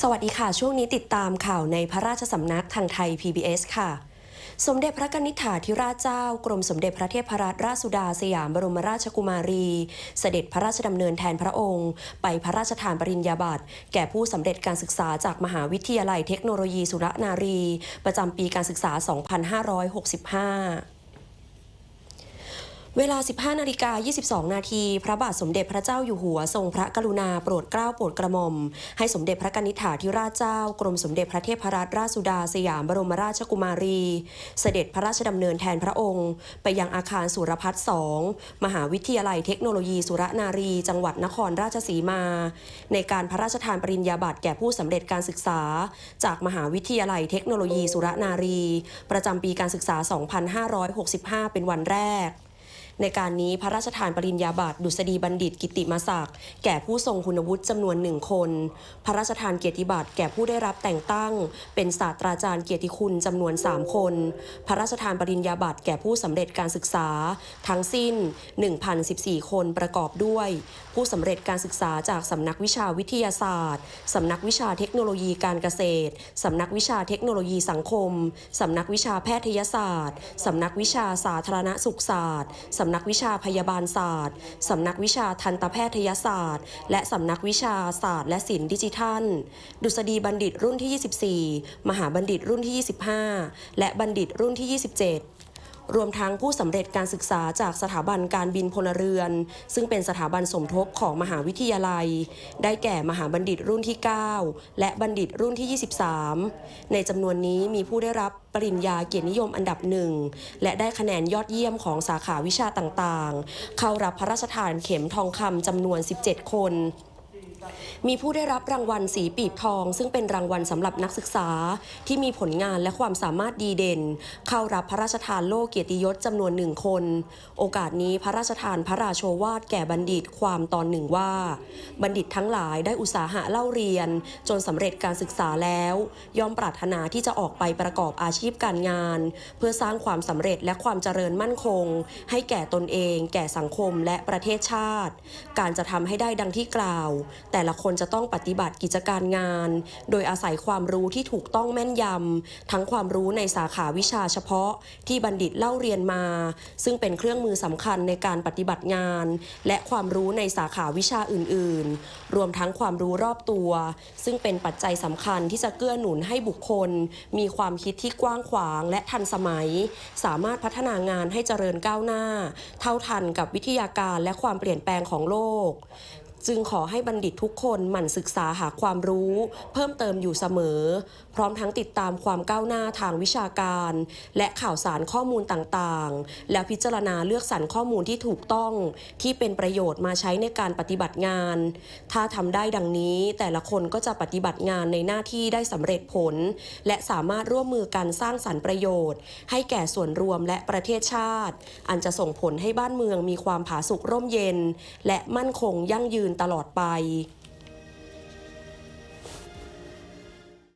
สวัสดีค่ะ ช่วงนี้ติดตามข่าวในพระราชสำนักทางไทย PBS ค่ะ สมเด็จพระกนิษฐาธิราชเจ้า กรมสมเด็จพระเทพรัตนราชสุดาสยามบรมราชกุมารี เสด็จพระราชดำเนินแทนพระองค์ ไปพระราชทานปริญญาบัตรแก่ผู้สำเร็จการศึกษาจากมหาวิทยาลัยเทคโนโลยีสุรนารี ประจำปีการศึกษา 2565 เวลา 15 นาฬิกา 22 นาที พระบาทสมเด็จพระเจ้าอยู่หัว ทรงพระกรุณาโปรดเกล้าโปรดกระหม่อม ให้สมเด็จพระกนิษฐาธิราชเจ้า กรมสมเด็จพระเทพรัตนราชสุดาสยามบรมราชกุมารี เสด็จพระราชดำเนินแทนพระองค์ ไปยังอาคารสุรพัฒน์สองมหาวิทยาลัยเทคโนโลยีสุรนารี จังหวัดนครราชสีมา ในการพระราชทานปริญญาบัตรแก่ผู้สำเร็จการศึกษา จากมหาวิทยาลัยเทคโนโลยีสุรนารี ประจำปีการศึกษา 2565 เป็นวันแรก ในการนี้พระราชทานปริญญาบัตรดุษฎีบัณฑิตกิติมศักดิ์แก่ผู้ทรงคุณวุฒิจำนวนหนึ่งคน พระราชทานเกียรติบัตรแก่ผู้ได้รับแต่งตั้ง เป็นศาสตราจารย์เกียรติคุณจำนวน 3 คน พระราชทานปริญญาบัตรแก่ผู้สำเร็จการศึกษา ทั้งสิ้น 1,014 คนประกอบด้วย ผู้สำเร็จการศึกษาจากสำนักวิชาวิทยาศาสตร์สำนักวิชาเทคโนโลยีการเกษตรสำนักวิชาเทคโนโลยีสังคมสำนักวิชาแพทยศาสตร์สำนักวิชาสาธารณสุขศาสตร์สำนักวิชาพยาบาลศาสตร์สำนักวิชาทันตแพทยศาสตร์ และสำนักวิชาศาสตร์และศิลป์ดิจิทัล ดุษฎีบัณฑิตรุ่นที่ 24 มหาบัณฑิตรุ่นที่ 25 และบัณฑิตรุ่นที่ 27 รวมทั้งผู้สำเร็จการศึกษาจากสถาบันการบินพลเรือน ซึ่งเป็นสถาบันสมทบของมหาวิทยาลัย ได้แก่มหาบัณฑิตรุ่นที่ 9 และบัณฑิตรุ่นที่ 23 ในจำนวนนี้มีผู้ได้รับปริญญาเกียรตินิยมอันดับหนึ่งและได้คะแนนยอดเยี่ยมของสาขาวิชาต่างๆ เข้ารับพระราชทานเข็มทองคำจำนวน 17 คน มีผู้ได้รับรางวัลสีปีบทอง ซึ่งเป็นรางวัลสำหรับนักศึกษา ที่มีผลงานและความสามารถดีเด่น เข้ารับพระราชทานโล่เกียรติยศจำนวนหนึ่งคน โอกาสนี้พระราชทานพระราโชวาทแก่บัณฑิตความตอนหนึ่งว่า บัณฑิตทั้งหลายได้อุตสาหะเล่าเรียน จนสำเร็จการศึกษาแล้ว ย่อมปรารถนาที่จะออกไปประกอบอาชีพการงาน เพื่อสร้างความสำเร็จและความเจริญมั่นคง ให้แก่ตนเอง แก่สังคมและประเทศชาติ การจะทำให้ได้ดังที่กล่าวแต่ละคนจะต้องปฏิบัติกิจการงาน โดยอาศัยความรู้ที่ถูกต้องแม่นยำ ทั้งความรู้ในสาขาวิชาเฉพาะที่บัณฑิตเล่าเรียนมา ซึ่งเป็นเครื่องมือสำคัญในการปฏิบัติงาน และความรู้ในสาขาวิชาอื่น ๆ รวมทั้งความรู้รอบตัว ซึ่งเป็นปัจจัยสำคัญที่จะเกื้อหนุนให้บุคคล มีความคิดที่กว้างขวางและทันสมัย สามารถพัฒนางานให้เจริญก้าวหน้า เท่าทันกับวิทยาการและความเปลี่ยนแปลงของโลก จึงขอให้บัณฑิตทุกคนหมั่นศึกษาหาความรู้ เพิ่มเติมอยู่เสมอ พร้อมทั้งติดตามความก้าวหน้าทางวิชาการ และข่าวสารข้อมูลต่างๆ แล้วพิจารณาเลือกสรรข้อมูลที่ถูกต้อง ที่เป็นประโยชน์มาใช้ในการปฏิบัติงาน ถ้าทำได้ดังนี้ แต่ละคนก็จะปฏิบัติงานในหน้าที่ได้สำเร็จผล และสามารถร่วมมือกันสร้างสรรค์ประโยชน์ ให้แก่ส่วนรวมและประเทศชาติ อันจะส่งผลให้บ้านเมืองมีความผาสุกร่มเย็น และมั่นคงยั่งยืนตลอดไป